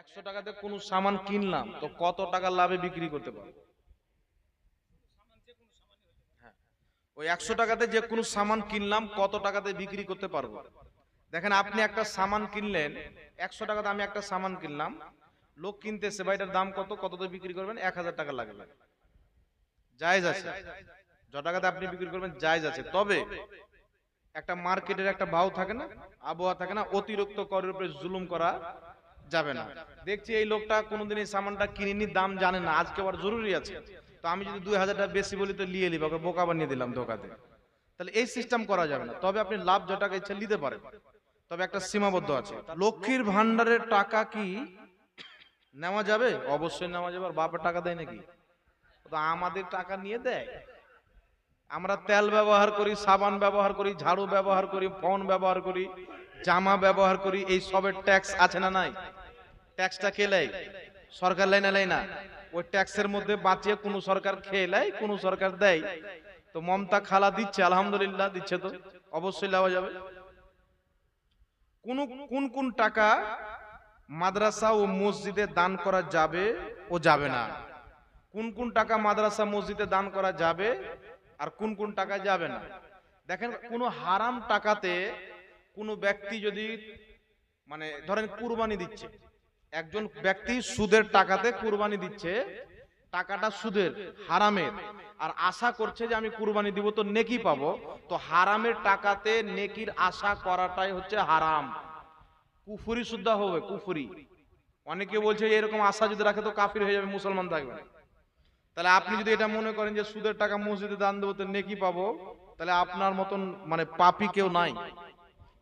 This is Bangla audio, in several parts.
একশো টাকাতে কোনো সামান কিনলাম, তো কত টাকা লাভে বিক্রি করতে পারব? হ্যাঁ। ওই একশো টাকাতে যে কোনো সামান কিনলাম, কত টাকাতে বিক্রি করতে পারব? দেখেন, আপনি একটা সামান কিনলেন, একশো টাকাতে আমি একটা সামান কিনলাম, লোক কিনতেছে, ভাই, এটার দাম কত? কততে বিক্রি করবেন? এক হাজার টাকা লাগবে। জায়েজ আছে। য টাকাতে আপনি বিক্রি করবেন, জায়েজ আছে। তবে একটা মার্কেটের একটা ভাও থাকে না, আবহাওয়া থাকে না, অতিরিক্ত করের উপরে জুলুম করা যাবে না। দেখছি এই লোকটা কোনোদিন এই সামানটা কিনিনি, দাম জানে না। আজকে আবার জরুরি আছে। তো আমি যদি দুই হাজার টাকা বেশি বলি তো নিয়ে নিব, ওকে বোকা বানিয়ে দিলাম ধোকাতে। তাহলে এই সিস্টেম করা যাবে না। তবে আপনি লাভ য টাকা ইচ্ছা নিতে পারেন। তবে একটা সীমাবদ্ধ আছে। লক্ষ্মীর ভান্ডারের টাকা কি নেওয়া যাবে? অবশ্যই নেওয়া যাবে। আর বাপের টাকা দেয় নাকি? আমাদের টাকা নিয়ে দেয়। আমরা তেল ব্যবহার করি, সাবান ব্যবহার করি, ঝাড়ু ব্যবহার করি, ফোন ব্যবহার করি, জামা ব্যবহার করি, এই সবের ট্যাক্স আছে না নাই? ট্যাক্সটা কে লেয়? সরকার লেয় না লেয় না? ওই ট্যাক্সের মধ্যে বাঁচিয়ে কোন সরকার খেয়ে নেয় কোন সরকার দেয়? তো মমতা খালা দিচ্ছে, আলহামদুলিল্লাহ দিচ্ছে তো। অবশ্যই নেওয়া যাবে। কোন কোন কোন টাকা মাদ্রাসা ও মসজিদে দান করা যাবে ও যাবে না। কোন কোন টাকা মাদ্রাসা, মসজিদে দান করা যাবে আর কোন কোন টাকা যাবে না। দেখেন, কোনো হারাম টাকাতে কোনো ব্যক্তি যদি মানে ধরেন কুরবানি দিচ্ছে একজন ব্যক্তি সুদের টাকাতে কুরবানি দিচ্ছে, টাকাটা সুদের, হারামের। আর আশা করছে যে আমি কুরবানি দিব, তো নেকি পাবো। তো হারামের টাকাতে নেকির আশা করাটাই হচ্ছে হারাম। কুফুরি শুদ্ধ হবে, কুফুরি। অনেকে বলছে এরকম আশা যদি রাখে তো কাফির হয়ে যাবে, মুসলমান থাকবে তাহলে আপনি যদি এটা মনে করেন যে সুদের টাকা মসজিদে দান দেবো, তো নেকি পাবো। তাহলে আপনার মতন মানে পাপি কেউ নাই।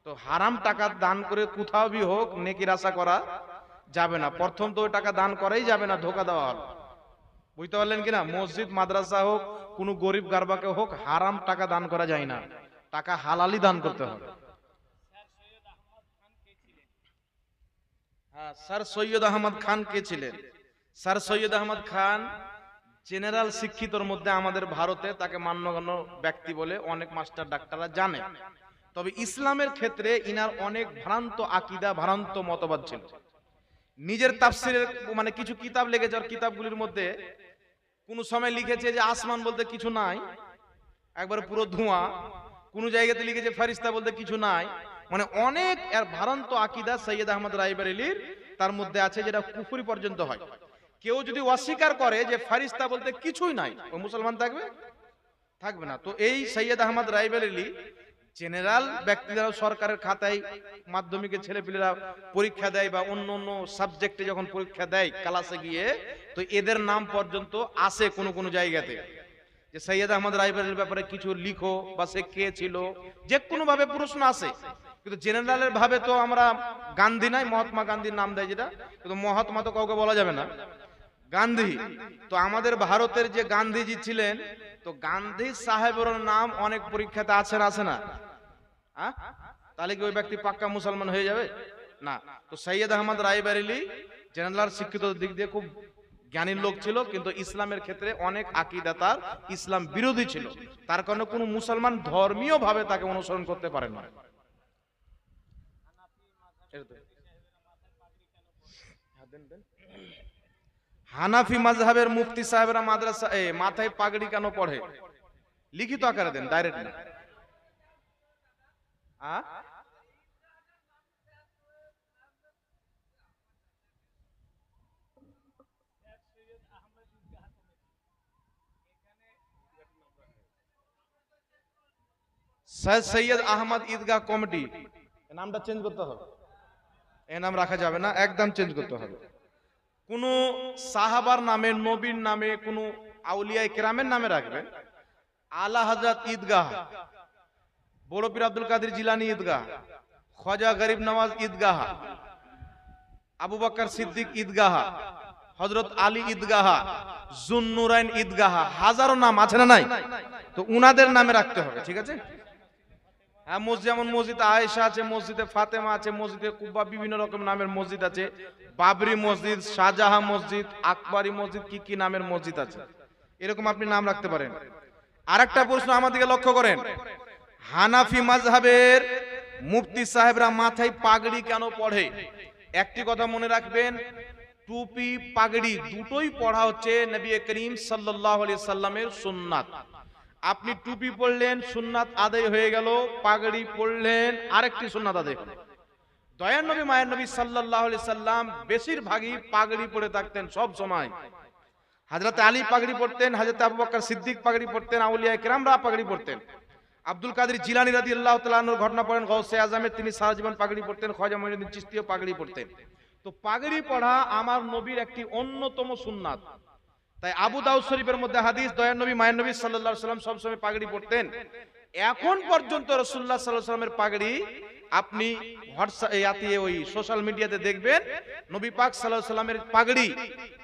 তো হারাম টাকা দান করে কোথাও বি হোক, নেকির আশা করা যাবে না। প্রথম তো ওই টাকা দান করাই যাবে না ধোকা দেওয়া হলো বুঝতে পারলেন কিনা? মসজিদ, মাদ্রাসা হোক, কোনো গরিব গারবাকে হোক, হারাম টাকা দান করা যায় না। টাকা হালালি দান করতে হবে। হ্যাঁ স্যার সৈয়দ আহমদ খান কে ছিলেন? স্যার সৈয়দ আহমদ খান জেনারেল শিক্ষিতর মধ্যে আমাদের ভারতে তাকে মান্যগণ্য ব্যক্তি বলে অনেক মাস্টার ডাক্তাররা জানে। তবে ইসলামের ক্ষেত্রে ইনার অনেক ভ্রান্ত আকিদা, ভ্রান্ত মতবাদ ছিল। নিজের তাফসিরের মানে কিছু কিতাব লেগে যাওয়ার কিতাবগুলির মধ্যে কোন সময় লিখেছে যে আসমান বলতে কিছু নাই, একবার পুরো ধোঁয়া। কোন জায়গাতে লিখেছে ফারিস্তা বলতে কিছু নাই। মানে অনেক এর ভ্রান্ত আকিদা সৈয়দ আহমদ রাইবারেলির তার মধ্যে আছে যেটা কুফুরি পর্যন্ত হয়। কেউ যদি অস্বীকার করে যে ফারিস্তা বলতে কিছুই নাই, ও মুসলমান থাকবে? থাকবে না। তো এই সৈয়দ আহমদ রাইবেরেলি জেনারেল ব্যক্তিরা সরকারের খাতায় মাধ্যমিকের ছেলেপিলেরা পরীক্ষা দেয় বা অন্য অন্য সাবজেক্টে যখন পরীক্ষা দেয় ক্লাসে গিয়ে, তো এদের নাম পর্যন্ত আসে কোনো কোনো জায়গাতে। যে সৈয়দ আহমদ রাইবেরের ব্যাপারে কিছু লিখো বা সে কে ছিল, যে কোনো ভাবে প্রশ্ন আসে। কিন্তু জেনারেলের ভাবে তো আমরা গান্ধী নাই মহাত্মা গান্ধীর নাম দেয় যেটা, কিন্তু মহাত্মা তো কাউকে বলা যাবে না। গান্ধী, তো আমাদের ভারতের যে গান্ধীজি ছিলেন, তো গান্ধী সাহেবের নাম অনেক পরীক্ষাতে আছে না আছে না? হ্যাঁ? তাহলে কি ওই ব্যক্তি পাক্কা মুসলমান হয়ে যাবে? না। তো সৈয়দ আহমদ রায়বারেলি জেনারেল শিক্ষিত দিক দিয়ে খুব জ্ঞানীর লোক ছিল, কিন্তু ইসলামের ক্ষেত্রে অনেক আকিদা তার ইসলাম বিরোধী ছিল। তার কারণে কোনো মুসলমান ধর্মীয় ভাবে তাকে অনুসরণ করতে পারে না। হানাফি মাযহাবের মুফতি সাহেবরা মাদ্রাসা মাথায় পাগড়ি কেন পড়ে? লিখিত আকারে দেন ডাইরেক্ট আ? সৈয়দ সৈয়দ আহমদ ঈদগাহ কমিটি। এ নামটা চেঞ্জ করতে হবে। এ নাম রাখা যাবে না একদম চেঞ্জ করতে হবে। কোন সাহাবার নামে নবীর নামে কোন আউলিয়া কেরামের নামে রাখবেন আলা হজরত ঈদগাহ। বড় পীর আব্দুল কাদের জিলানি ঈদগাহ খজা গরিব নওয়াজ ঈদগাহ, আবু বকর সিদ্দিক ঈদগাহ হজরত আলী ঈদগাহ, জুন্নুরাইন ঈদগাহ, হাজারো নাম আছে না নাই? তো উনাদের নামে রাখতে হবে, ঠিক আছে? হ্যাঁ মসজিদ, যেমন মসজিদ আয়েশা আছে, মসজিদে ফাতেমা আছে, মসজিদে কুব্বা, বিভিন্ন রকম নামের মসজিদ আছে। বাবরি মসজিদ শাহজাহাঁ মসজিদ, আকবরী মসজিদ, কি কি নামের মসজিদ আছে? এরকম আপনি নাম রাখতে পারেন। আরেকটা প্রশ্ন আমাদেরকে লক্ষ্য করেন। হানাফি মাযহাবের মুফতি সাহেবরা মাথায় পাগড়ি কেন পড়ে? একটি কথা মনে রাখবেন, টুপি, পাগড়ি দুটোই পড়া হচ্ছে নবী করিম সাল্লাল্লাহু আলাইহি সাল্লামের সুন্নাত। আপনি টুপি পড়লেন, সুন্নাত আদায় হয়ে গেল, পাগড়ি পড়লেন, আরেকটি সুন্নাত আদায় হলো। দয়ার নবী, মায়ের নবী সাল্লাল্লাহু আলাইহি সাল্লাম বেশিরভাগই পাগড়ি পরে থাকতেন সব সময়। হযরত আলী পাগড়ি পরতেন হযরত আবু বকর সিদ্দিক পাগড়ি পরতেন আউলিয়া কেরামরা পাগড়ি পরতেন আব্দুল কাদের জিলানি রাদি আল্লাহ তালুর ঘটনা পড়েন গৌসে আজমের। তিনি সারা জীবন পাগড়ি পড়তেন খয়জা মহিনুদ্দিন চিস্তিও পাগড়ি পড়তেন তো পাগড়ি পড়া আমার নবীর একটি অন্যতম সুন্নাত। তাই আবু দাউদ শরীফের মধ্যে হাদিস, দয়ার নবী, মায়ের নবী সাল্লাহ সাল্লাম সবসময় পাগড়ি পড়তেন এখন পর্যন্ত রসুল্লাহ সাল্লাহ সাল্লামের পাগড়ি আপনি হোয়াটসঅ্যাপে ওই সোশ্যাল মিডিয়াতে দেখবেন, নবী পাক আলাইহি সাল্লামের পাগড়ি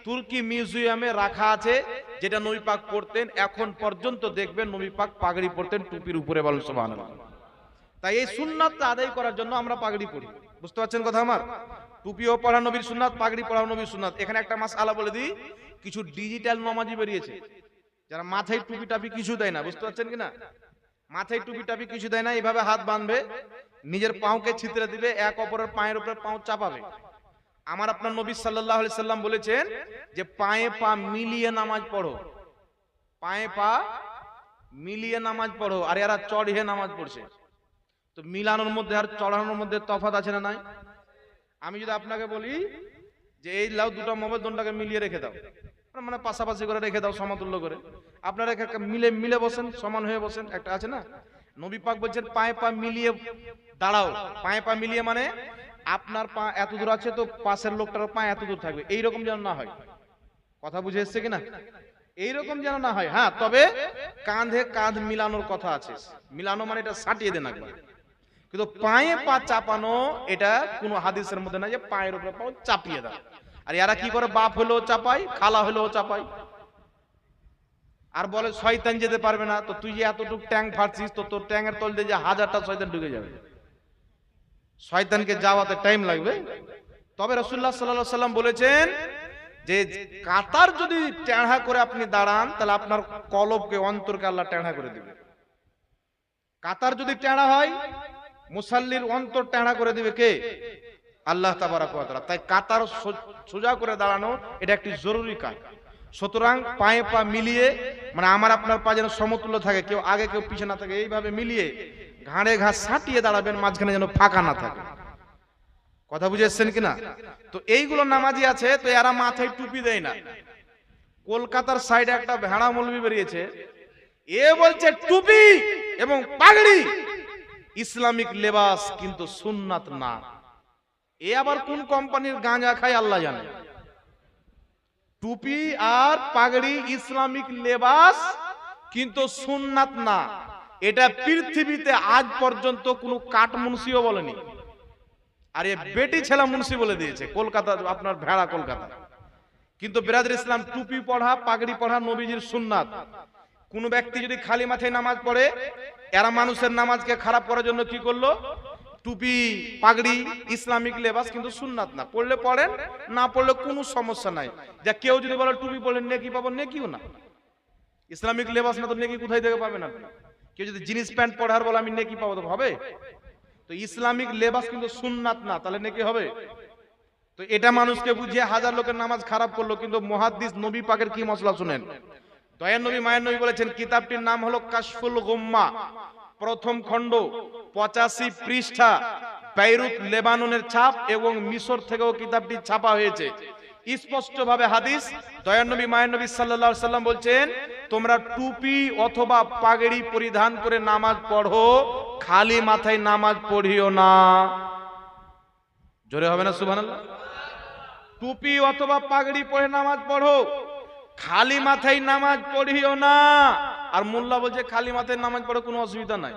তুর্কি মিউজিয়ামে রাখা আছে, যেটা নবী পাক পরতেন এখন পর্যন্ত দেখবেন নবী পাক পাগড়ি পড়তেন টুপির উপরে বলেন সুবহানাল্লাহ। তাই এই সুন্নাতটা আদায় করার জন্য আমরা পাগড়ি পড়ি। বুঝতে পারছেন কথা আমার? টুপিও পড়া নবীর সুন্নাত, পাগড়ি পড়া নবীর সুন্নাত। এখানে একটা মাস আলা বলে দিই, কিছু ডিজিটাল নমাজি বেরিয়েছে। যারা মাথায় টুপি টাপি কিছু দেয় না, বুঝতে পারছেন কি না মাথায় টুপি টাপি কিছু দেয় না এইভাবে হাত বাঁধবে নিজের পাউকে ছিতরে দিবে এক অপরের পায়ের উপরে পাও চাপাবে। আমার আপনার নবী সাল্লাল্লাহু আলাইহি সাল্লাম বলেছেন যে পায়ে পা মিলিয়ে নামাজ পড়ো। পায়ে পা মিলিয়ে নামাজ পড়ো আর এরা চড়িয়ে নামাজ পড়ছে। তো মিলানোর মধ্যে আর চড়ানোর মধ্যে তফাৎ আছে না নাই? আমি যদি আপনাকে বলি যে এই লাউ দুটো মোবাইল দোনটাকে মিলিয়ে রেখে দাও মানে পাশাপাশি করে রেখে দাও সমতুল্য করে। আপনারা মিলে মিলে বসেন, সমান হয়ে বসেন, একটা আছে না? নবী পাক বলছেন, পায়ে পা মিলিয়ে দাঁড়াও। পায়ে পা মিলিয়ে মানে আপনার পা এত দূর আছে তো পাশের লোকটার পা এত দূর থাকবে। এইরকম যেন না হয়। কথা বুঝে এসছে কিনা? এইরকম যেন না হয়। হ্যাঁ তবে কাঁধে কাঁধ মিলানোর কথা আছে। মিলানো মানে এটা সাটিয়ে দেন একবার। কিন্তু পায়ে পা চাপানো, এটা কোনো হাদিসের মধ্যে না যে পায়ের উপরে পাও চাপিয়ে দাও আর এরা কি করে? বাপ হলেও চাপাই খালা হলেও চাপাই আর বলে, শয়তান যেতে পারবে না। তো তুই যে এতটুক ট্যাঙ্ক ফাটছিস তো তোর ট্যাঙ্কের তল দিয়ে যে হাজারটা শয়তান ঢুকে যাবে। শয়তানকে যাওয়াতে টাইম লাগবে। তবে রসুল্লাহ সাল্লাহ সাল্লাম বলেছেন যে, কাতার যদি টেঁড়া করে আপনি দাঁড়ান, তাহলে আপনার কলবকে, অন্তরকে আল্লাহ টেঁড়া করে দিবে। কাতার যদি টেঁড়া হয়, মুসাল্লির অন্তর টেঁড়া করে দিবে কে? আল্লাহ তাবারাক তাই কাতার সোজা করে দাঁড়ানো, এটা একটি জরুরি কাজ। সুতরাং পায়ে পা মিলিয়ে মানে আমার আপনার পা যেন সমতুল্য থাকে, কেউ আগে, কেউ পিছনে না থাকে, এইভাবে মিলিয়ে ঘাড়ে ঘাস সাটিয়ে দাঁড়াবেন, মাঝখানে যেন ফাঁকা না থাকে। কথা বুঝে এসছেন কিনা? তো এইগুলো নামাজি আছে, তো এরা মাথায় টুপি দেয় না। কলকাতার সাইডে একটা ভেড়া মলবি বেরিয়েছে, এ বলছে, টুপি এবং পাগড়ি। ইসলামিক লেবাস কিন্তু সুন্নাত না। এ আবার কোন কোম্পানির গাঁজা খায়, আল্লাহ জানে। টুপি আর পাগড়ি ইসলামিক লেবাস, কিন্তু সুন্নাত না। এটা পৃথিবীতে আজ পর্যন্ত কোনো কাঠ মুন্সিও বলেনি। আর এ বেটি ছেলা মুন্সি বলে দিয়েছে, কলকাতা, আপনার ভেড়া কলকাতা। কিন্তু বিরাদের ইসলাম টুপি পড়া, পাগড়ি পড়া নবীজির সুন্নাত। কোন ব্যক্তি যদি খালি মাথায় নামাজ পড়ে, এরা মানুষের নামাজকে খারাপ করার জন্য কি করল? টুপি, পাগড়ি, ইসলামিক লেবাস কিন্তু সুন্নাত না। পড়লে পড়েন, না পড়লে কোনো সমস্যা নাই। যা কেউ যদি বলে টুপি পড়লেন নেকি পাবো, নেকিও না। ইসলামিক লেবাস না তো নেকি কোথায় থেকে পাবেন আপনি? কেউ যদি জিনিস প্যান্ট পড়ার বলে আমি নেকি পাবো, তো হবে? তো ইসলামিক লেবাস কিন্তু সুন্নাত না, তাহলে নেকি হবে? তো এটা মানুষকে বুঝিয়ে হাজার লোকের নামাজ খারাপ করল, কিন্তু মহাদ্দিস নবী পাকের কি মশলা শুনেন? দয়ার নবী, মায়ের নবী বলেছেন, কিতাবটির নাম হলো কাশফুল গুম্মা। প্রথম খণ্ড, পঁচাশি পৃষ্ঠা, বেইরুত, লেবাননের ছাপ এবং মিশর থেকেও কিতাবটি ছাপা হয়েছে। স্পষ্ট ভাবে হাদিস দয়ার নবী, মায়ের নবী সাল্লাল্লাহু সাল্লাম বলছেন, তোমরা টুপি অথবা পাগড়ি পরিধান করে নামাজ পড়ো, খালি মাথায় নামাজ পড়িও না। জোরে হবে না, সুবহানাল্লাহ? টুপি অথবা পাগড়ি পরে নামাজ পড়ো, খালি মাথায় নামাজ পড়িও না। আর মোল্লা বলছে খালি মাথায় নামাজ পড়ে কোনো অসুবিধা নাই।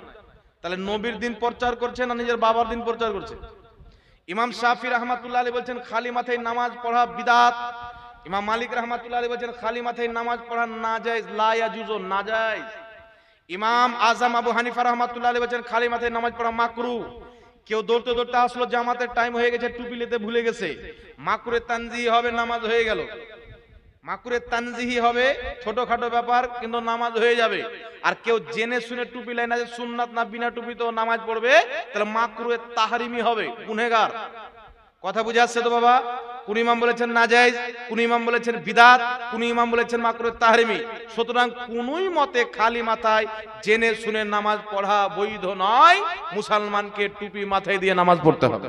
তাহলে নবীর দিন প্রচার করছে না নিজের বাবার দিন প্রচার করছে? ইমাম শাফি রহমাতুল্লাহ আলী বলছেন খালি মাথায় নামাজ পড়া বিদাত। ইমাম মালিক রহমাতুল্লাহ আলী বলছেন খালি মাথায় নামাজ পড়া না যায়, লা ইয়াজুজু, না যায়। ইমাম আজম আবু হানিফা রহমাতুল্লাহ আলী বলছেন খালি মাথায় নামাজ পড়া মাকরু। কেউ দৌড়তে দৌড়তে আসলো, জামাতের টাইম হয়ে গেছে, টুপি নিতে ভুলে গেছে। মাকুরে তানজি হবে, নামাজ হয়ে গেল। মাকুরে তানজিহি হবে, ছোটখাটো ব্যাপার, কিন্তু নামাজ হয়ে যাবে। আর কেউ জেনে শুনে টুপি লাই না যে সুন্নাত না বিনা টুপি তো নামাজ পড়বে, তাহলে মাকুরে তাহারিমি হবে গুনেগার কথা বুঝে আসছে তো বাবা? কোন ইমাম বলেছেন নাজাইজ কোন ইমাম বলেছেন বিদাত, কোন ইমাম বলেছেন মাকরুত তাহরিমি। সুতরাং কোনই মতে খালি মাথায় জেনে শুনে নামাজ পড়া বৈধ নয়, মুসলমানকে টুপি মাথায় দিয়ে নামাজ পড়তে হবে।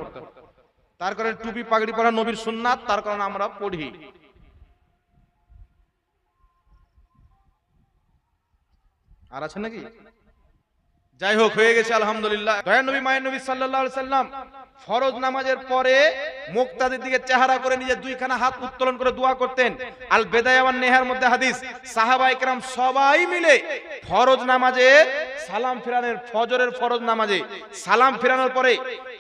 তার কারণে টুপি পাগড়ি পড়া নবীর সুন্নাত, তার কারণে আমরা পড়ি। আর আছে নাকি? যাই হোক হয়ে গেছে, আলহামদুলিল্লাহ। দয়া নবী, মায়ের নবী আলাইহি সাল্লাম ফরজ নামাজের পরে মুক্তাদের দিকে চেহারা করে নিজের দুইখানা হাত উত্তোলন করে দোয়া করতেন। আল বেদায় ওয়ান নেহার মধ্যে হাদিস, সাহাবা ইকরাম সবাই মিলে ফরজ নামাজে সালাম ফিরানোর, ফজরের ফরজ নামাজে সালাম ফিরানোর পরে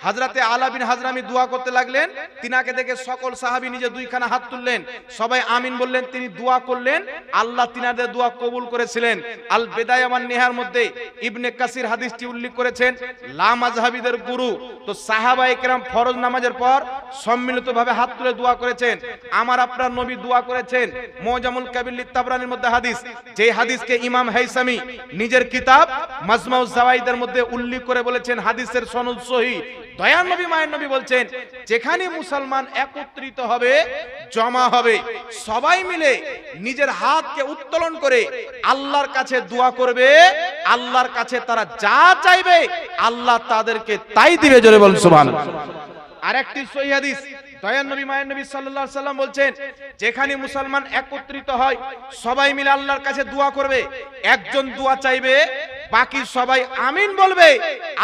হাজরাতে আলা বিন হাজরামি দোয়া করতে লাগলেন। তিনাকে দেখে সকল সাহাবী নিজে দুইখানা হাত তুললেন। সবাই আমিন বললেন, তিনি দোয়া করলেন। আল্লাহ তিনাদের দোয়া কবুল করেছিলেন। আল বেদায় ওয়ান নেহার মধ্যে ইবনে কাসির হাদিসটি উল্লেখ করেছেন লা আজহাবিদের গুরু। তো সাহাবা একরাম ফরজ নামাজের পর সম্মিলিতভাবে হাত তুলে দোয়া করেছেন। আমার আপনার নবী দোয়া করেছেন। মোজামুল কাবিল তাবরানির মধ্যে হাদিস। যে হাদিসকে ইমাম হাইসামি নিজের কিতাব মাজমাউ জাওয়াইদের মধ্যে উল্লেখ করে বলেছেন, হাদিসের সনদ সহি। দয়ান নবী, মায়ের নবী বলছেন, যেখানে মুসলমান একত্রিত হবে, জমা হবে। সবাই মিলে নিজের হাতকে উত্তোলন করে আল্লাহর কাছে দোয়া করবে। আল্লাহর কাছে তারা যা চাইবে, আল্লাহ তাদেরকে তাই দিবে। জোরে বলুন, সুবহানাল্লাহ। আরেকটি সহিহ হাদিস দয়ান নবী, মায়ের নবী সাল্লাল্লাহু সাল্লাম বলছেন, যেখানে মুসলমান একত্রিত হয়, সবাই মিলে আল্লাহর কাছে দোয়া করবে, একজন দোয়া চাইবে, বাকি সবাই আমিন বলবে,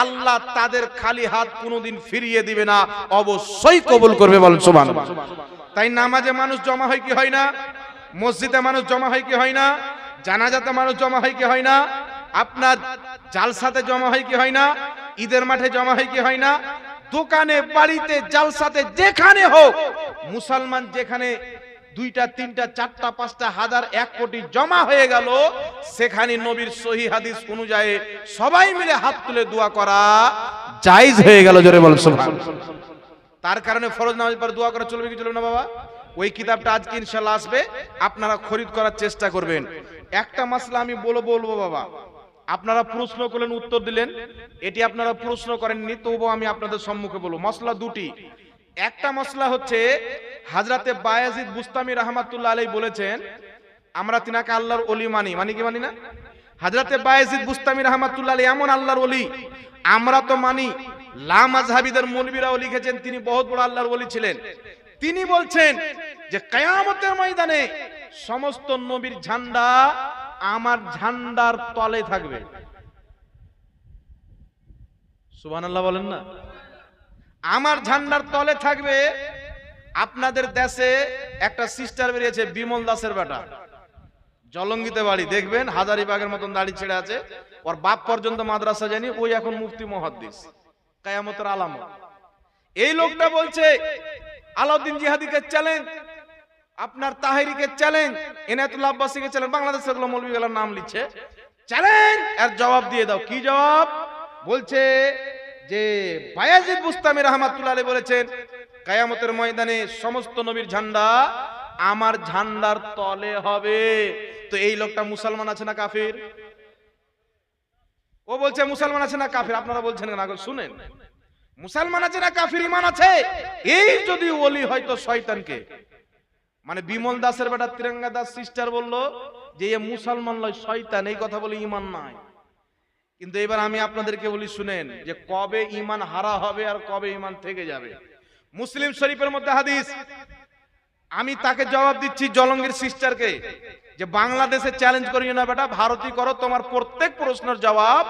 আল্লাহ তাদের খালি হাত কোনোদিন ফিরিয়ে দিবে না, অবশ্যই কবুল করবে বলেন, সুবহানাল্লাহ। তাই নামাজে মানুষ জমা হয় কি হয় না? মসজিদে মানুষ জমা হয় কি হয় না? জানাজাতে মানুষ জমা হয় কি হয় না? আপনার জালসাতে জমা হয় কি হয় না? ঈদের মাঠে জমা হয় কি হয় না? দোকানে, বাড়িতে, জালসাতে, যেখানে হোক, মুসলমান যেখানে দুইটা, তিনটা, চারটা, পাঁচটা, হাজার, এক কোটি জমা হয়ে গেল, সেখানে নবীর সহি হাদিস অনুযায়ী সবাই মিলে হাত তুলে দোয়া করা জায়েজ হয়ে গেল, জোরে সুবহানাল্লাহ তার কারণে ফরজ নামাজ পর দোয়া করা চলবে কি চলবে না বাবা? ওই কিতাবটা আজকে ইনশাল্লাহ আসবে, আপনারা খরিদ করার চেষ্টা করবেন। একটা মাসলা আমি বলব বলব বাবা আপনারা প্রশ্ন করলেন, উত্তর দিলেন। এটি আপনারা প্রশ্ন করেননি, তবুও আমি আপনাদের সম্মুখে বলব। মশলা দুটি। একটা মশলা হচ্ছে, হাজরাতে বায়াজিদ বুস্তামি রহমাতুল্লাহ আলাই বলেছেন, আমরা তিনাকে আল্লাহর অলি মানি। মানি কি মানি না? হাজরাতে বায়াজিদ বুস্তামি রহমাতুল্লাহ আলাই এমন আল্লাহর অলি আমরা তো মানি। লামাজহাবিদের মৌলবীরাও লিখেছেন, তিনি বহুত বড় আল্লাহর ওলি ছিলেন। তিনি বলছেন যে, কায়ামতের ময়দানে সমস্ত নবীর ঝান্ডা আমার ঝান্ডার তলে থাকবে। সুবহানাল্লাহ বলেন না। আমার ঝান্ডার তলে থাকবে আপনাদের দেশে একটা সিস্টার বেরিয়েছে, বিমল দাসের বেটা। জলঙ্গিতে বাড়ি, দেখবেন হাজারিবাগের মতন দাড়ি ছেড়ে আছে। ওর বাপ পর্যন্ত মাদ্রাসা জানি ওই এখন মুফতি মহাদ্দিস। কায়ামতের আলামত। এই লোকটা বলছে, আলাউদ্দিন জিহাদিকে চ্যালেঞ্জ আপনার তাহেরিকে চ্যালেঞ্জ এনায়তুল্লাহ আব্বাসীকে চ্যালেঞ্জ বাংলাদেশেরগুলো মৌলবীগুলোর নাম লিখছে। চ্যালেঞ্জ এর জবাব দিয়ে দাও, কি জবাব? বলছে যে বায়াজিদ বুস্তামি রহমাতুল্লাহ আলাইহি বলেছেন, কায়ামতের ময়দানে সমস্ত নবীর ঝান্ডা আমার ঝান্ডার তলে হবে। তো এই লোকটা মুসলমান আছে না কাফির? ও বলছে, মুসলমান আছে না কাফির? আপনারা বলছেন না শুনেন। মুসলমান আছে না কাফির? ইমান আছে? এই যদি ওলি হয়তো শয়তানকে। মানে বিমল দাসের বেটা তিরঙ্গা দাস সিস্টার বলল যে, এ মুসলমান লয় শয়তান, এই কথা বলে ইমান নাই। কিন্তু এবার আমি আপনাদেরকে বলি, শুনেন যে কবে ইমান হারা হবে আর কবে ইমান থেকে যাবে। মুসলিম শরীফের মধ্যে হাদিস, আমি তাকে জবাব দিচ্ছি জলঙ্গির সিস্টারকে যে, বাংলাদেশে চ্যালেঞ্জ করিও না বেটা, ভারতী করো, তোমার প্রত্যেক প্রশ্নের জবাব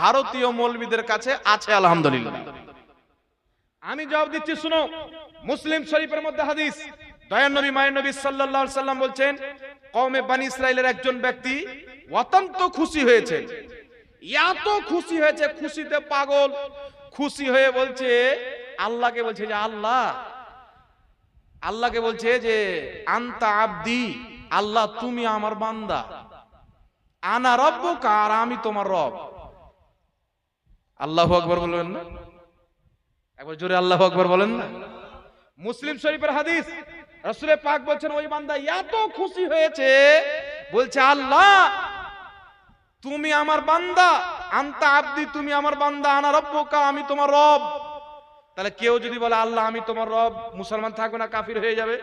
ভারতীয় মৌলবীদের কাছে আছে, আলহামদুলিল্লাহ। আমি জবাব দিচ্ছি, শুনো, মুসলিম শরীফের মধ্যে হাদিস দয়ান নবী, মায়ের নবী আলাইহি সাল্লাম বলছেন, কওমে বানি ইসরাইলের একজন ব্যক্তি অত্যন্ত খুশি হয়েছে এত খুশি হয়েছে, খুশিতে পাগল। খুশি হয়ে বলছে, আল্লাহকে বলছে যে, আল্লাহ, আল্লাহকে বলছে যে, আন্তা আব্দি, আল্লাহ তুমি আমার বান্দা। আনা রব্বুকা আর আমি তোমার রব। আল্লাহ আকবার বলবেন না? একবার জোরে আল্লাহু আকবার বলেন না? মুসলিম শরীফের হাদিস রাসূলে পাক বলছেন, ওই বান্দা এত খুশি হয়েছে। বলছে, আল্লাহ, তুমি আমার বান্দা। আন্তা আব্দি, তুমি আমার বান্দা। আনা রব্বুকা, আমি তোমার রব। তাহলে কেউ যদি বলে, আল্লাহ, আমি তোমার রব, মুসলমান থাকবে না, কাফির হয়ে যাবে?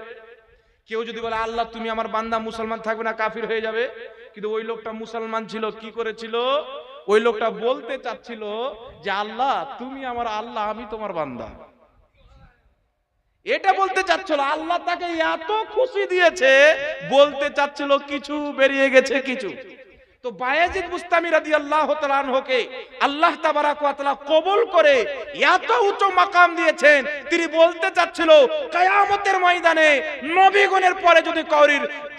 কেউ যদি বলে, আল্লাহ, তুমি আমার বান্দা, মুসলমান থাকবে না, কাফির হয়ে যাবে? কিন্তু ওই লোকটা মুসলমান ছিল, কি করেছিল? ওই লোকটা বলতে চাচ্ছিল যে, আল্লাহ, তুমি আমার আল্লাহ, আমি তোমার বান্দা। এটা বলতে চাচ্ছিল, আল্লাহ তাকে এত খুশি দিয়েছে, বলতে চাচ্ছিল কিছু বেরিয়ে গেছে কিছু। তো বায়াজিদ মুস্তামি আনহুকে আল্লাহ ওয়া কবুল করে এত উঁচু মাকাম দিয়েছেন, তিনি বলতে চাচ্ছিল, কিয়ামতের ময়দানে পরে যদি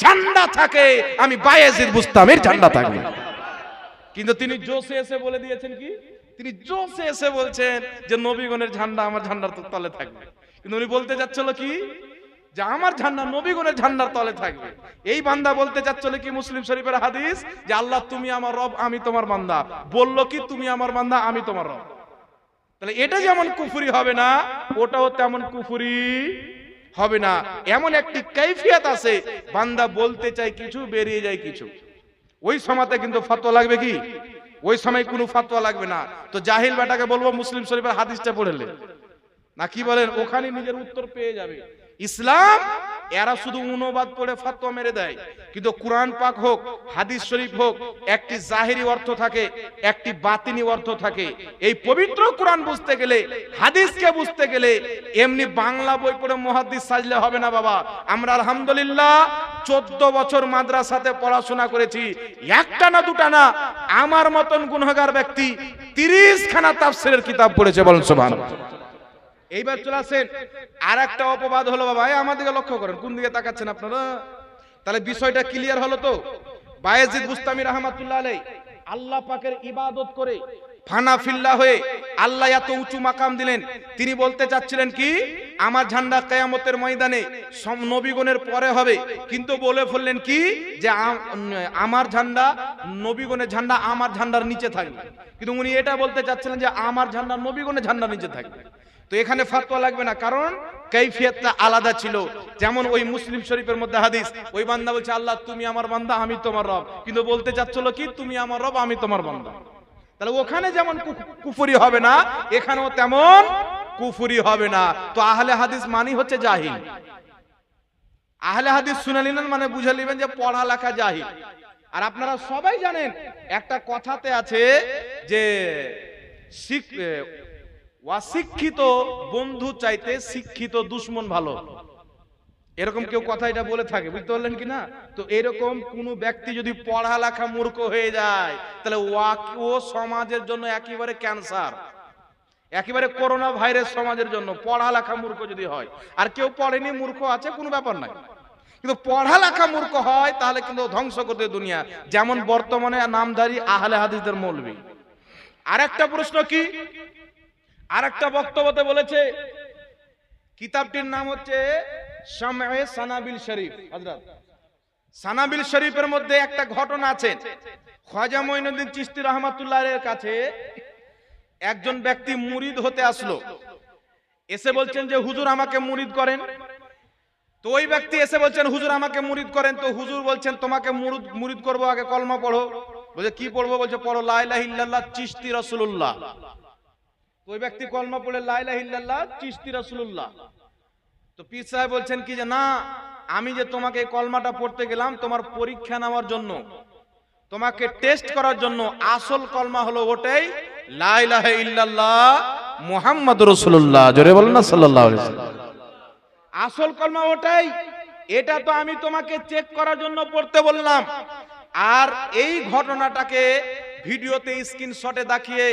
ঝান্ডা থাকে, আমি বায়াজিদ মুস্তামির ঝান্ডা থাকবে। কিন্তু তিনি জোশে এসে বলে দিয়েছেন কি? তিনি জোশে এসে বলছেন যে নবীগণের ঝান্ডা আমার ঝান্ডার তলে থাকবে। কিন্তু উনি বলতে যাচ্ছিল কি? যে আমার ঝান্ডা নবীগণের ঝান্ডার তলে থাকবে। এই বান্দা বলতে চাচ্ছিল কি মুসলিম শরীফের হাদিস? যে আল্লাহ, তুমি আমার রব, আমি তোমার বান্দা। বলল কি, তুমি আমার বান্দা, আমি তোমার রব। তাহলে এটা যেমন কুফুরি হবে না, ওটাও তেমন কুফুরি হবে না। এমন একটি কৈফিয়ত আছে, বান্দা বলতে চাই কিছু, বেরিয়ে যায় কিছু। ওই সময়তে কিন্তু ফতোয়া লাগবে কি? ওই সময় কোনো ফতোয়া লাগবে না। তো জাহিল বেটাকে বলব, মুসলিম শরীফের হাদিসটা পড়েলে না কি বলেন ওখানে নিজের উত্তর পেয়ে যাবে। ইসলাম এরা শুধু অনুবাদ পড়ে ফাতোয়া মেরে দেয়। কিন্তু কোরআন পাক হোক হাদিস শরীফ হোক একটি জাহেরি অর্থ থাকে একটি বাতিনি অর্থ থাকে। এই পবিত্র কোরআন বুঝতে গেলে হাদিসকে বুঝতে গেলে এমনি বাংলা বই পড়ে মহাদিস সাজলে হবে না বাবা। আমরা আলহামদুলিল্লাহ চোদ্দ বছর মাদ্রাসাতে পড়াশোনা করেছি। একটা না দুটা না আমার মতন গুনহগার ব্যক্তি তিরিশ খানা তাফসিরের কিতাব পড়েছে বলেন সুবহানাল্লাহ। এইবার চলে আসেন। আর একটা অপবাদ হলো, বাবা আমার দিকে লক্ষ্য করেন, কোন দিকে তাকাচ্ছেন আপনারা? তাহলে বিষয়টা ক্লিয়ার হলো তো? বায়েজিদ বুস্তামি রহমাতুল্লাহ আলাই আল্লাহ পাকের ইবাদত করে ফানা ফিল্লা হয়ে আল্লাহ এত উঁচু মাকাম দিলেন। তিনি বলতে চাচ্ছিলেন কি? আমার ঝান্ডা কেয়ামতের ময়দানে নবীগণের পরে হবে। কিন্তু বলে ফেললেন কি? যে আমার ঝান্ডা, নবীগণের ঝান্ডা আমার ঝান্ডার নিচে থাকবে। কিন্তু উনি এটা বলতে চাচ্ছিলেন যে আমার ঝান্ডা, নবীগণের ঝান্ডার নিচে থাকবে। তো এখানে ফাতোয়া লাগবে না, কারণ কৈফিয়তটা আলাদা ছিল। যেমন ওই মুসলিম শরীফের মধ্যে হাদিস, ওই বান্দা বলছে, আল্লাহ, তুমি আমার বান্দা, আমি তোমার রব। কিন্তু বলতে চাচ্ছিল কি, তুমি আমার রব, আমি তোমার বান্দা। তাহলে ওখানে যেমন কুফুরি হবে না, এখানেও তেমন কুফুরি হবে না। তো আহলে হাদিস মানি হচ্ছে জাহিল। আহলে হাদিস শুনে নিলেন মানে বুঝে নিবেন যে পড়ালেখা জাহিল। আর আপনারা সবাই জানেন, একটা কথাতে আছে যে শিখ- অশিক্ষিত বন্ধু চাইতে শিক্ষিত দুশ্মন ভালো। এরকম কেউ কথা এটা বলে থাকে, বুঝতে পারলেন কি না? তো এরকম কোন ব্যক্তি যদি পড়ালেখা মূর্খ হয়ে যায়, তাহলে ও সমাজের জন্য একেবারে ক্যান্সার। একেবারে করোনা ভাইরাস সমাজের জন্য পড়ালেখা মূর্খ যদি হয়। আর কেউ পড়েনি, মূর্খ আছে, কোনো ব্যাপার নাই। কিন্তু পড়ালেখা মূর্খ হয়, তাহলে কিন্তু ধ্বংস করতে দুনিয়া। যেমন বর্তমানে নামধারী আহলে হাদিসদের মৌলবী। আর একটা প্রশ্ন কি? আর একটা বক্তব্যতে বলেছে, কিতাবটির নাম হচ্ছে শামে সানাবিল শরীফ, হযরত। সানাবিল শরীফের মধ্যে একটা ঘটনা আছে। খাজা মঈনুদ্দিন চিশতি রহমাতুল্লাহের কাছে একজন ব্যক্তি মুরিদ হতে আসলো। এসে বলছেন যে, হুজুর আমাকে মুরিদ করেন। তো ওই ব্যক্তি এসে বলছেন, হুজুর আমাকে মুরিদ করেন। তো হুজুর বলছেন, তোমাকে মুরিদ মুরিদ করব আগে কলমা পড়ো। বলছে, কি পড়ব? বলছে, পড়ো, লা ইলাহা ইল্লাল্লাহ, চিশতি রাসূলুল্লাহ। ওই ব্যক্তি কলমা পড়ে লা ইলাহা ইল্লাল্লাহ, চিশতি রাসূলুল্লাহ। তো পীর সাহেব বলছেন কি যে, না, আমি যে তোমাকে কলমাটা পড়তে গেলাম তোমার পরীক্ষা নেওয়ার জন্য, তোমাকে টেস্ট করার জন্য, আসল কলমা হলো ওটাই লা ইলাহা ইল্লাল্লাহ মুহাম্মাদুর রাসূলুল্লাহ। জোরে বলেন না ওয়াসাল্লাম। আসল কলমা ওটাই, এটা তো আমি তোমাকে চেক করার জন্য পড়তে বললাম। আর এই ঘটনাটাকে ভিডিওতে স্ক্রিনশটে দেখিয়ে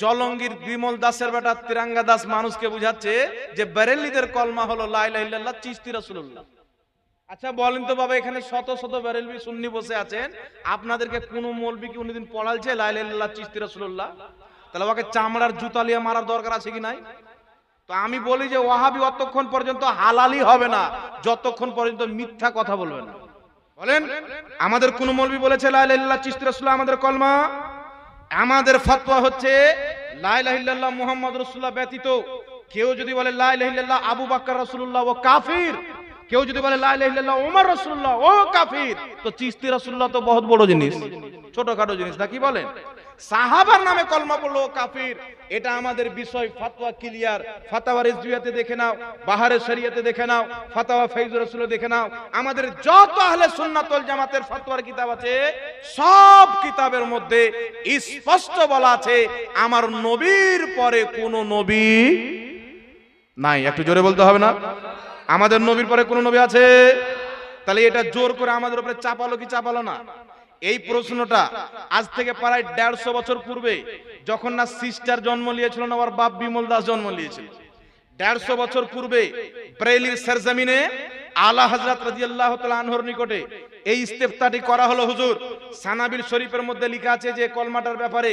জলঙ্গির বিমল দাসের বেটা তিরাঙ্গা দাস মানুষকে বুঝাচ্ছে যে বেরেলিদের কলমা হলো লা ইলাহা ইল্লাল্লাহ চিশতি আচ্ছা বলেন তো বাবা, এখানে শত শত বেরেলবি সুন্নি বসে আছেন। আপনাদেরকে কোন মৌলবি কি উনিদিন পড়ালছে? লা ইলাহা ইল্লাল্লাহ চিশতি তাহলে ওকে চামড়ার জুতা লিয়ে মারার দরকার আছে কি নাই? তো আমি বলি যে ওয়াহাবি অতক্ষণ পর্যন্ত হালালি হবে না, যতক্ষণ পর্যন্ত মিথ্যা কথা বলবে না। বলেন, আমাদের কোন মৌলবি বলেছে, লা ইলাহা ইল্লাল্লাহ, চিশতি রাসূলুল্লাহ, আমাদের কলমা। আমাদের ফতোয়া হচ্ছে, লা মোহাম্মদ রসুল্লাহ রসুল্লাহ ব্যতীত কেউ যদি বলে, লা ইলাহা ইল্লাল্লাহ আবু বাক্কর রসুল্লাহ ও কাফির। কেউ যদি বলে, লা ইলাহা ইল্লাল্লাহ ওমর রাসূলুল্লাহ, ও কাফির। তো চিস্তি রসুল্লাহ তো বহুত বড় জিনিস, ছোটখাটো জিনিস না কি বলেন? সাহাবার নামে কলমা পড়ল কাফির। এটা আমাদের বিষয়, ফাতোয়া ক্লিয়ার। ফাতাওয়া রেজবিয়াতে দেখে নাও, বাহারে শরিয়াতে দেখে নাও ফাতাওয়া ফৈজুর রসুলে দেখে নাও। আমাদের যত আহলে সুন্নাতুল জামাতের ফাতোয়ার কিতাব আছে, সব কিতাবের মধ্যে স্পষ্ট বলা আছে, আমার নবীর পরে কোন নবী নাই। একটু জোরে বলতে হবে না? আমাদের নবীর পরে কোন নবী আছে? তাহলে এটা জোর করে আমাদের উপরে চাপালো কি চাপালো না? এই প্রশ্নটা আজ থেকে প্রায় দেড়শো বছর পূর্বে যখন না সিস্টার জন্ম নিয়েছিল না ওর বাপ বিমল দাস জন্ম নিয়েছিল। দেড়শো বছর পূর্বে ব্রেলির সরজমিনে আলা হজরত রাজিয়াল্লাহ আনহর নিকটে এই ইস্তেফতাটি করা হলো হুজুর। সানাবিল শরীফের মধ্যে লেখা আছে যে কলমাটার ব্যাপারে,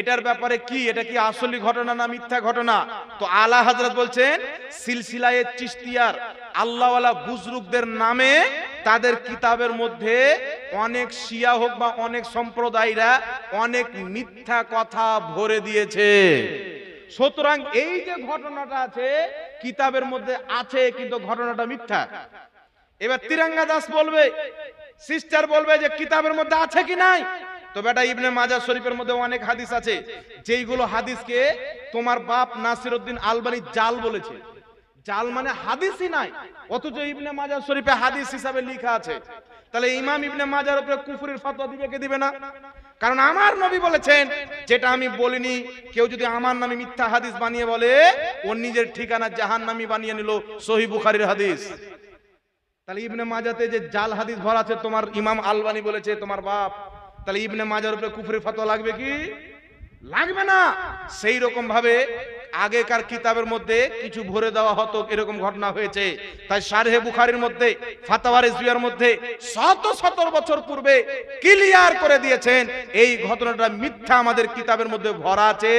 এটার ব্যাপারে কি, এটা কি আসলি ঘটনা না মিথ্যা ঘটনা? তো আলা হজরত বলছেন, সিলসিলায়ে চিস্তিয়ার আল্লাহওয়ালা বুজরুকদের নামে তাদের কিতাবের মধ্যে অনেক শিয়া হোক বা অনেক সম্প্রদায়রা অনেক মিথ্যা কথা ভরে দিয়েছে। সুতরাং এই যে ঘটনাটা আছে, কিতাবের মধ্যে আছে, কিন্তু ঘটনাটা মিথ্যা। এবার তিরাঙ্গা দাস বলবে সিস্টার বলবে যে কিতাবের মধ্যে আছে কি নাই? তো বেটা ইবনে মাজার শরীফের মধ্যে অনেক হাদিস আছে, যেইগুলো হাদিসকে তোমার বাপ নাসিরউদ্দিন আলবানি জাল বলেছে। জাল মানে হাদিসই নাই, অথচ ইবনে মাজার শরীফে হাদিস হিসাবে লেখা আছে। তাহলে ইমাম ইবনে মাজার উপরে কুফুরের ফতোয়া দিবে কে দিবে না? কারণ আমার নবী বলেছেন, যেটা আমি বলিনি, কেউ যদি আমার নামে মিথ্যা হাদিস বানিয়ে বলে ওর নিজের ঠিকানা জাহান নামি বানিয়ে নিল, সহি বুখারির হাদিস। তাহলে ইবনে মাজাতে যে জাল হাদিস ভরা আছে, তোমার ইমাম আলবানি বলেছে, তোমার বাপ। তাহলে ইবনে মাজার উপরে কুফরের ফতোয়া লাগবে কি? লাগবে না। সেই রকম ভাবে আগেকার কিতাবের মধ্যে কিছু ভরে দেওয়া হতো, এরকম ঘটনা হয়েছে। তাই সারহে বুখারির মধ্যে ফাতাওয়ার ইসবিয়ার মধ্যে শত শত বছর পূর্বে ক্লিয়ার করে দিয়েছেন, এই ঘটনাটা মিথ্যা আমাদের কিতাবের মধ্যে ভরা আছে।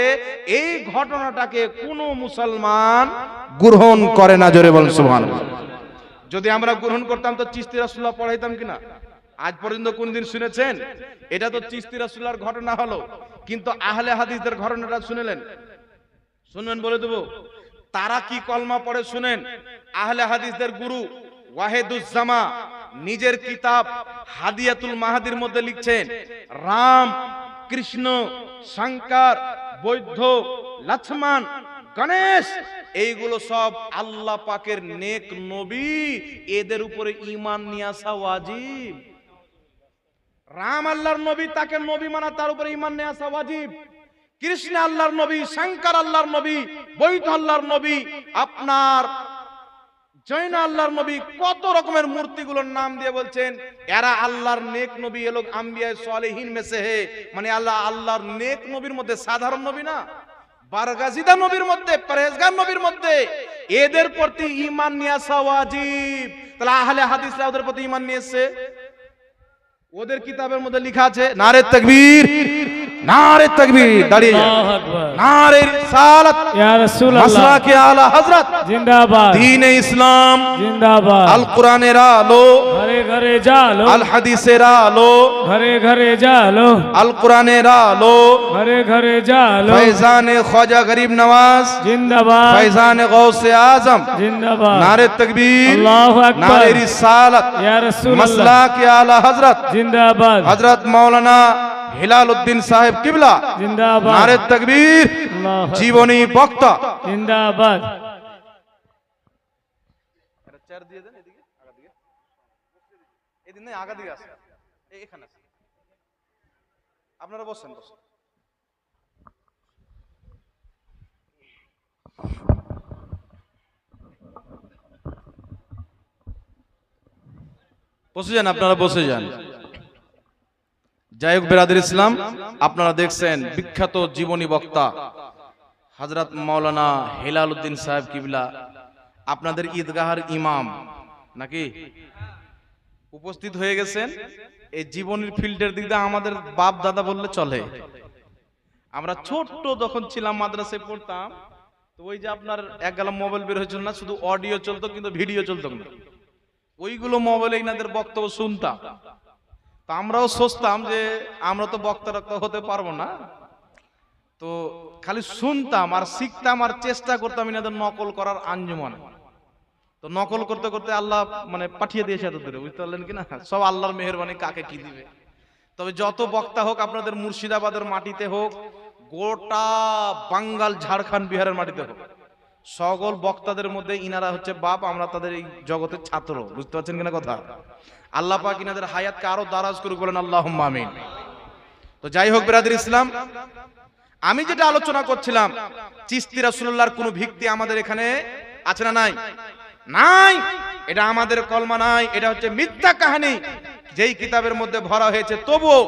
এই ঘটনাটাকে কোনো মুসলমান গ্রহণ করে না, জোরে বল সুবহানাল্লাহ। যদি আমরা গ্রহণ করতাম তো চিস্তি রাসুল্লাহ পড়াইতাম কিনা? আজ পর্যন্ত কোন দিন শুনেছেন? এটা তো চিস্তি রাসুল্লাহর ঘটনা হলো। কিন্তু আহলে হাদিসদের ঘটনাটা শুনেলেন। শুনবেন বলে দেবো। তারা কি কলমা পড়ে শুনেন? আহলে হাদিসদের গুরু ওয়াহেদুজ্জামা নিজের কিতাব হাদিয়াতুল মাহাদির মধ্যে লিখছেন, রাম, কৃষ্ণ, শঙ্কর বৈদ্ধ লক্ষ্মণ গণেশ, এইগুলো সব আল্লাহ পাকের নেক নবী, এদের উপরে ঈমান নিয়ে আসা ওয়াজিব। রাম আল্লাহর নবী তাকে নবী মানা, তার উপরে ঈমান নিয়ে আসা ওয়াজিব। কৃষ্ণ আল্লাহর নবী, শঙ্কর আল্লাহর নবী, বৈধ আল্লাহর নবী, আপনার জৈন আল্লাহর নবী কত রকমের মূর্তিগুলোর নাম দিয়ে বলছেন, এরা আল্লাহর নেক নবী এলো আম্বিয়ায় সলেহীন মেসে হে মানে আল্লাহ, আল্লাহর নেক নবীর মধ্যে সাধারণ নবী না। বারগাজিদা নবীর মধ্যে পরেজগার নবীর মধ্যে, এদের প্রতি ইমান নিয়ে আসা ওয়াজিব। তাহলে আহলে হাদিসরা ওদের প্রতি ইমান নিয়ে এসছে ওদের কিতাবের মধ্যে লেখা আছে, নারে তাকবীর। নারে তাকবীর দাঁড়িয়ে যান আল্লাহু আকবার নারে রিসালাত ইয়া রাসূলুল্লাহ মাসলাকে আলা হযরত জিন্দাবাদ দ্বীনে ইসলাম জিন্দাবাদ আল কোরআনের আলো ঘরে ঘরে জালো আল হাদিসের আলো ঘরে ঘরে জালো আল কোরআনের আলো ঘরে ঘরে জালো ফৈজানে খ্বাজা গরিব নওয়াজ জিন্দাবাদ ফৈজানে গৌসে আজম জিন্দাবাদ নারে তকবীর আল্লাহু আকবার নারে রিসালাত ইয়া রাসূলুল্লাহ মাসলাকে আলা হযরত জিন্দাবাদ হযরত মাওলানা হিলাল উদ্দিন সাহেব কিবলা জিন্দাবাদ। নারে তকবীর জীবনী বক্তা। জিন্দাবাদ। দিয়ে দেন এদিকে আগা দিকে এদিন নাই আগা দিকে আসেন এখানে আপনারা বসেন বসেন বসে যান আপনারা বসে যান। যাই হোক বেরাদের ইসলাম, আপনারা দেখছেন বিখ্যাত জীবনী বক্তা, হজরত মাওলানা হেলাল উদ্দিন সাহেব কিবলা, আপনাদের ঈদগাহার ইমাম, নাকি? উপস্থিত হয়ে গেছেন, এই জীবনের ফিল্ডের দিক দিয়ে আমাদের বাপ দাদা বললে চলে। আমরা ছোট্ট যখন ছিলাম মাদ্রাসে পড়তাম, তো ওই যে আপনার এক গালা মোবাইল বের হয়েছিল না, শুধু অডিও চলতো, কিন্তু ভিডিও চলতো। না ওইগুলো মোবাইলে ইনাদের বক্তব্য শুনতাম। তো আমরাও সোচতাম যে আমরা তো বক্তা রক্তা হতে পারব না। তো খালি শুনতাম আর শিখতাম আর চেষ্টা করতাম এনাদের নকল করার আঞ্জুমান। তো নকল করতে করতে আল্লাহ মানে পাঠিয়ে দিয়েছে এত দূরে, বুঝতে পারলেন কি না সব আল্লাহর মেহরবানি কাকে কি দিবে? তবে যত বক্তা হোক আপনাদের মুর্শিদাবাদের মাটিতে হোক, গোটা বাঙ্গাল, ঝাড়খণ্ড, বিহারের মাটিতে হোক, সকল বক্তাদের মধ্যে ইনারা হচ্ছে বাপ, আমরা তাদের এই জগতের ছাত্র, বুঝতে পারছেন কিনা কথা? আল্লাহ পাক ইনাদের হায়াতকে আরও দারাজ করুক বলেন আল্লাহ আমিন। তো যাই হোক বিরাদের ইসলাম আমি যেটা আলোচনা করছিলাম চিস্তি রাসূলুল্লাহর কোনো ভিত্তি আমাদের এখানে আছে না নাই? নাই। এটা আমাদের কলমা নাই এটা হচ্ছে মিথ্যা কাহিনী। যেই কিতাবের মধ্যে ভরা হয়েছে তবুও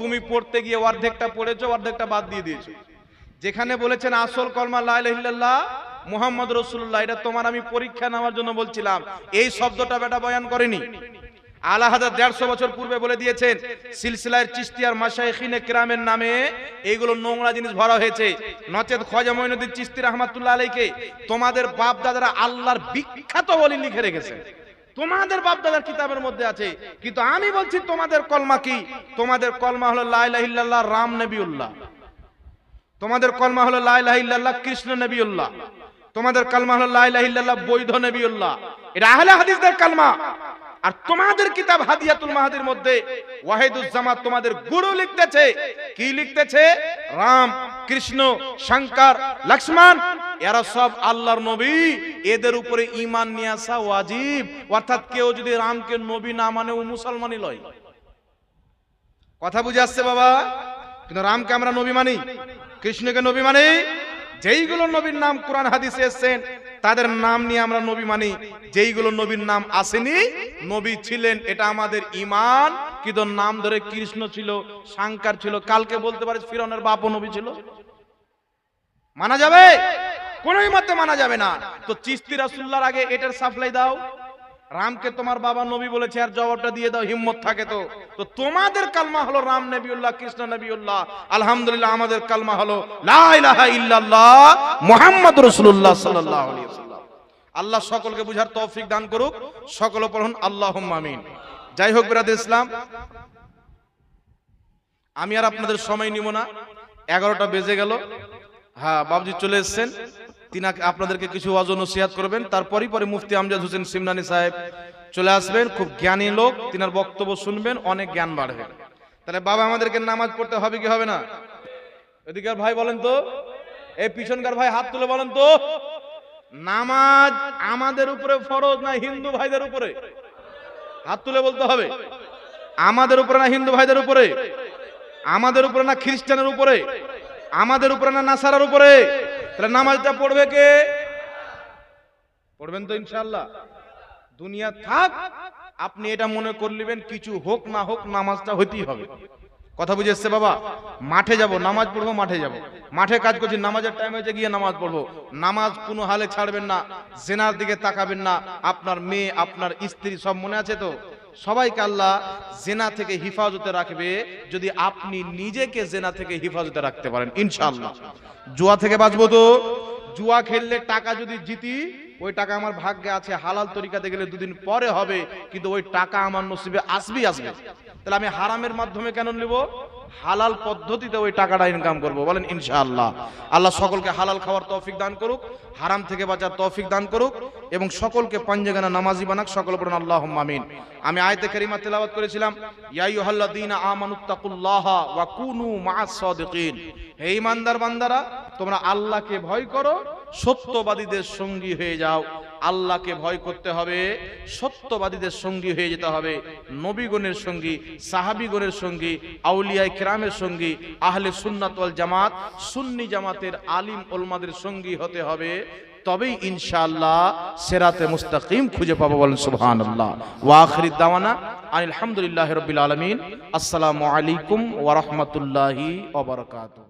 তুমি পড়তে গিয়ে অর্ধেকটা পড়েছো অর্ধেকটা বাদ দিয়ে দিয়েছ। যেখানে বলেছেন আসল কলমা লা ইলাহা ইল্লাল্লাহ মুহাম্মদ রাসূলুল্লাহ এটা তোমার আমি পরীক্ষা নেওয়ার জন্য বলছিলাম। এই শব্দটা বেটা বয়ান করেনি। আলা হাজার দেড়শো বছর পূর্বে বলে দিয়েছেন সিলসিলার চিস্তিয়ার মাসাইখিনে কেরামের নামে এইগুলো নোংরা জিনিস ভরা হয়েছে। নচেত খজা মঈনুদ্দিন চিস্তি রহমাতুল্লাহ আলাইকে তোমাদের বাপ দাদারা আল্লাহর বিখ্যাত বলি লিখে রেখেছে তোমাদের বাপ দাদার কিতাবের মধ্যে আছে, কিন্তু আমি বলছি তোমাদের কলমা কি? তোমাদের কলমা হলো লা ইলাহা ইল্লাল্লাহ রাম নবিউল্লাহ। তোমাদের কলমা হলো লা ইলাহা ইল্লাল্লাহ কৃষ্ণ নবিউল্লাহ। তোমাদের কালমা হলো লা ইলাহা ইল্লাল্লাহ বৈধ নবিউল্লাহ। এটা আহলে হাদিসদের কালমা। আর তোমাদের কিতাব হাদিয়াতুল মাহাদির মধ্যে ওয়াহিদুজ জামাত তোমাদের গুরু লিখতেছে। কি লিখতেছে? রাম, কৃষ্ণ, শঙ্কর, লক্ষ্মণ, এরা সব আল্লাহর নবী। এদের উপরে ঈমান নিয়ে আসা ওয়াজিব। অর্থাৎ কেউ যদি রামকে নবী না মানে ও মুসলমানই লয়। কথা বুঝে আসছে বাবা? কিন্তু রামকে আমরা নবী মানি, কৃষ্ণকে নবী মানি। যেইগুলো নবীর নাম কোরআন হাদিসে এসেছেন তাদের নাম নিয়ে আমরা নবী মানি। যেইগুলো নবীর নাম আসেনি, নবী ছিলেন, এটা আমাদের ইমান কিন্তু নাম ধরে কৃষ্ণ ছিল শঙ্কর ছিল, কালকে বলতে পারে ফিরনের বাপও নবী ছিল। মানা যাবে? কোনোই মতে মানা যাবে না। তো চিস্তি রাসুল্লাহর আগে এটার সাপ্লাই দাও। রামকে তোমার বাবা নবী বলেছে, আর জবাবটা দিয়ে দাও, হিম্মত থাকে তো। তো তোমাদের কালমা হলো রাম নবিউল্লাহ, কৃষ্ণ নবিউল্লাহ। আলহামদুলিল্লাহ, আমাদের কালমা হলো লা ইলাহা ইল্লাল্লাহ মুহাম্মদ রাসূলুল্লাহ সাল্লাল্লাহু আলাইহি ওয়াসাল্লাম। আল্লাহ সকলকে বুঝার তৌফিক দান করুক। সকল পড়ুন আল্লাহুম্মা আমিন। যাই হোক, বিরাদ ইসলাম, আমি আর আপনাদের সময় নিব না। এগারোটা বেজে গেল। হ্যাঁ বাবজি চলে এসেছেন। তিনাকে আপনাদেরকে কিছু ওয়াজ ও নসিহাত করবেন। তারপরই পরে মুফতি আমজাদ হোসেন সিমনানি সাহেব চলে আসবেন। খুব জ্ঞানী লোক, তিনার বক্তব্য শুনবেন, অনেক জ্ঞান বাড়বে। তাহলে বাবা, আমাদেরকে নামাজ পড়তে হবে কি হবে না? এদিকার ভাই বলেন তো, এই পিছনকার ভাই হাত তুলে বলেন তো, নামাজ আমাদের উপরে ফরজ না হিন্দু ভাইদের উপরে? হাত তুলে বলতে হবে, আমাদের উপরে না হিন্দু ভাইদের উপরে? আমাদের উপরে না খ্রিস্টানের উপরে? আমাদের উপরে না নাসারার উপরে? তাহলে নামাজটা পড়বে কে? পড়বেন তো ইনশাল্লাহ দুনিয়া থাক, আপনি এটা মনে করলিবেন কিছু হোক না হোক নামাজটা হইতেই হবে। কথা বুঝে এসছে বাবা? মাঠে যাব, নামাজ পড়ব, মাঠে যাব। মাঠে কাজ করছি, নামাজের টাইম হয়েছে, গিয়ে নামাজ পড়ব। নামাজ কোনো হালে ছাড়বেন না, জেনার দিকে তাকাবেন না। আপনার মেয়ে, আপনার স্ত্রী সব মনে আছে তো? সবাইকে আল্লাহ জেনা থেকে হিফাজতে রাখবে যদি আপনি নিজেকে জেনা থেকে হিফাজতে রাখতে পারেন ইনশাল্লাহ জুয়া থেকে বাঁচবো তো? জুয়া খেললে টাকা যদি জিতি, ওই টাকা আমার ভাগ্যে আছে, হালাল তরিকাতে গেলে দুদিন পরে হবে, কিন্তু ওই টাকা আমার নসিবে আসবি আসবে। তাহলে আমি হারামের মাধ্যমে কেন নিব? হালাল পদ্ধতিতে ওই টাকাটা ইনকাম করব। বলেন, ইনশাআল্লাহ। আল্লাহ সকলকে হালাল খাওয়ার তৌফিক দান করুক, হারাম থেকে বাঁচার তৌফিক দান করুক, এবং সকলকে পাঞ্জেগানা নামাজি বানাক, সকল পড়ুন আল্লাহ আমিন। আমি আয়তে কারিমা তেলাওয়াত করেছিলাম, ইয়া আইয়ুহাল্লাযীনা আমানুত্তাকুল্লাহা ওয়া কুনু মাআস সাদিকিন হে ইমানদার বান্দারা, তোমরা আল্লাহকে ভয় করো সত্যবাদীদের সঙ্গী হয়ে যাও। আল্লাহকে ভয় করতে হবে, সত্যবাদীদের সঙ্গী হয়ে যেতে হবে। নবীগণের সঙ্গী, সাহাবিগণের সঙ্গী, আউলিয়ায় কেরামের সঙ্গী, আহলে সুন্নাত জামাত, সুন্নি জামাতের আলিম ওলমাদের সঙ্গী হতে হবে। তবেই ইনশাআল্লাহ সেরাতে মুস্তাকিম খুঁজে পাবো বলেন সুবহানাল্লাহ। ওয়া আখিরি দাওয়ানা আলহামদুলিল্লাহি রাব্বিল আলমিন। আসসালামু আলাইকুম ওয়া বারাকাতুহু।